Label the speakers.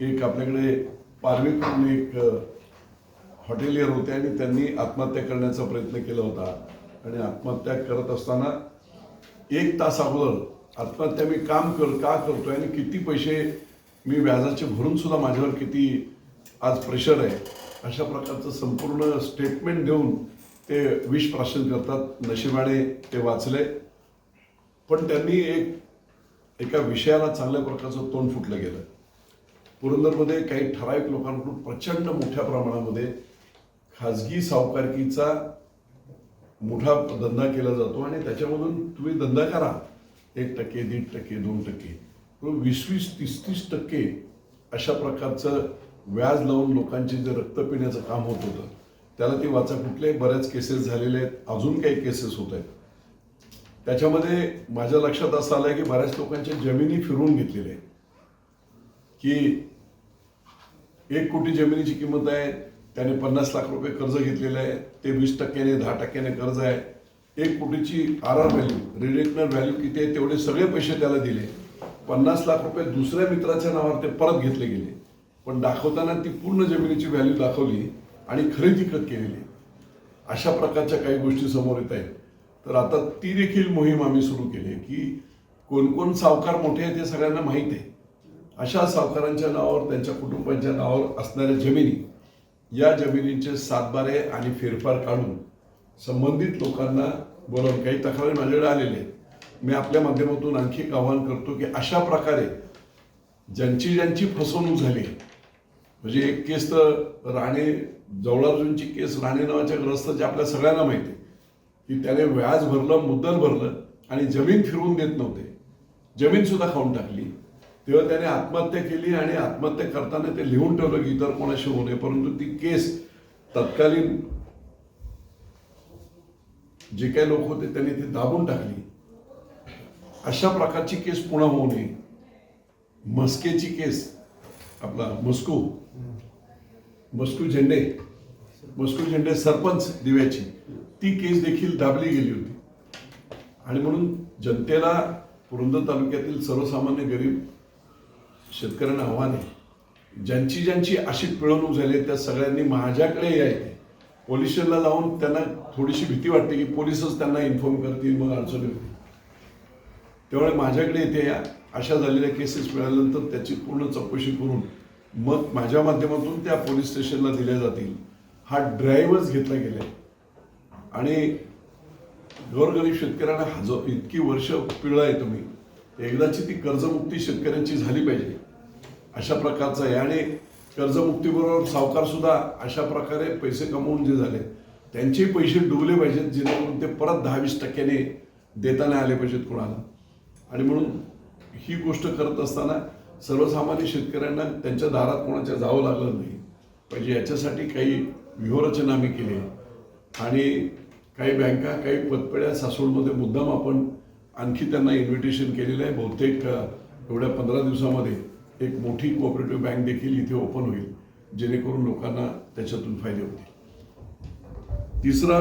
Speaker 1: एक आपल्याकडे पारवी एक हॉटेलियर होते आणि त्यांनी आत्महत्या करण्याचा प्रयत्न केला होता. आणि आत्महत्या करत असताना एक तास अगोदर आत्महत्या मी काम कर का करतोय आणि किती पैसे मी व्याजाचे भरून सुद्धा माझ्यावर किती आज प्रेशर आहे अशा प्रकारचं संपूर्ण स्टेटमेंट देऊन ते विष प्राशन करतात. नशिबाने ते वाचले पण त्यांनी एक एका विषयाला चांगल्या प्रकारचं तोंड फुटलं गेलं. पुरंदरमध्ये काही ठराविक लोकांकडून प्रचंड मोठ्या प्रमाणामध्ये खाजगी सावकारकीचा मोठा धंदा केला जातो आणि त्याच्यामधून तुम्ही धंदा करा. एक टक्के दीड टक्के दोन टक्के. वीस वीस तीस तीस टक्के अशा प्रकारचं व्याज लावून लोकांचे जे रक्त पिण्याचं काम होत होतं त्याला ती वाचा. कुठले बऱ्याच केसेस झालेले आहेत अजून काही केसेस होत आहेत. त्याच्यामध्ये माझ्या लक्षात असं आलं की बऱ्याच लोकांच्या जमिनी फिरवून घेतलेल्या आहेत. की एक कोटी जमिनीची किंमत आहे त्याने पन्नास लाख रुपये कर्ज घेतलेलं आहे ते वीस टक्क्याने दहा टक्क्याने कर्ज आहे. एक कोटीची आर आर व्हॅल्यू रिलेटनर व्हॅल्यू किती आहे तेवढे सगळे पैसे त्याला दिले. पन्नास लाख रुपये दुसऱ्या मित्राच्या नावावर ते परत घेतले गेले. पण दाखवताना ती पूर्ण जमिनीची व्हॅल्यू दाखवली आणि खरेदी खत केलेली. अशा प्रकारच्या काही गोष्टी समोर येत आहेत. तर आता ती देखील मोहीम आम्ही सुरू केली आहे की कोण कोण सावकार मोठे आहेत हे सगळ्यांना माहीत आहे. अशा सावकारांच्या नावावर त्यांच्या कुटुंबांच्या नावावर असणाऱ्या जमिनी या जमिनींचे सातबारे आणि फेरफार काढून संबंधित लोकांना बोलावून काही तक्रारी माझ्याकडे आलेल्या आहेत. मी आपल्या माध्यमातून आणखी एक आवाहन करतो की अशा प्रकारे ज्यांची ज्यांची फसवणूक झाली म्हणजे एक केस तर राणे जवळार्जुनची केस राणे नावाच्या ग्रस्ताची आपल्या सगळ्यांना माहिती आहे की त्याने व्याज भरलं मुद्दल भरलं आणि जमीन फिरवून देत नव्हते. जमीन सुद्धा खाऊन टाकली. तेव्हा त्याने आत्महत्या केली आणि आत्महत्या करताना ते लिहून ठेवलं की इतर कोणाशी होऊ नये परंतु ती केस तत्कालीन जे काही लोक होते त्यांनी ती दाबून टाकली. अशा प्रकारची केस पुन्हा होऊ नये. मस्केची केस आपला मस्को. मस्कू झेंडे. मस्कू झेंडे सरपंच दिव्याची. ती केस देखील दाबली गेली होती. आणि म्हणून जनतेला पुरंदर तालुक्यातील सर्वसामान्य गरीब शेतकऱ्यांना आव्हान आहे. ज्यांची ज्यांची अशी पिळवणूक झाली आहे त्या सगळ्यांनी माझ्याकडे यायचे पोलीस स्टेशनला जाऊन त्यांना थोडीशी भीती वाटते की पोलीसच त्यांना इन्फॉर्म करतील मग अडचणी होतील त्यामुळे माझ्याकडे इथे या अशा झालेल्या केसेस मिळाल्यानंतर त्याची पूर्ण चौकशी करून मग माझ्या माध्यमातून त्या पोलीस स्टेशनला दिल्या जातील. हा ड्राईव्हच घेतला गेला आणि गोरगरीब शेतकऱ्यांना हजार इतकी वर्ष पिळलाय तुम्ही. एकदाची ती कर्जमुक्ती शेतकऱ्यांची झाली पाहिजे. अशा प्रकारचं आहे. आणि कर्जमुक्तीबरोबर सावकार सुद्धा अशा प्रकारे पैसे कमवून जे झाले त्यांचे पैसे डुबले पाहिजेत जेणेकरून ते परत दहा वीस टक्क्याने देताना आले पाहिजेत कोणाला. आणि म्हणून ही गोष्ट करत असताना सर्वसामान्य शेतकऱ्यांना त्यांच्या दारात कोणाच्या जावं लागलं नाही. पाहिजे याच्यासाठी काही व्यूहरचना आम्ही केली. आणि काही बँका काही पतपेढ्या सासवडमध्ये मुद्दाम आपण आणखी त्यांना इन्व्हिटेशन केलेलं आहे. बहुतेक एवढ्या पंधरा दिवसामध्ये एक मोठी कोऑपरेटिव्ह बँक देखील इथे ओपन होईल जेणेकरून लोकांना त्याच्यातून फायदे होतील. तिसरा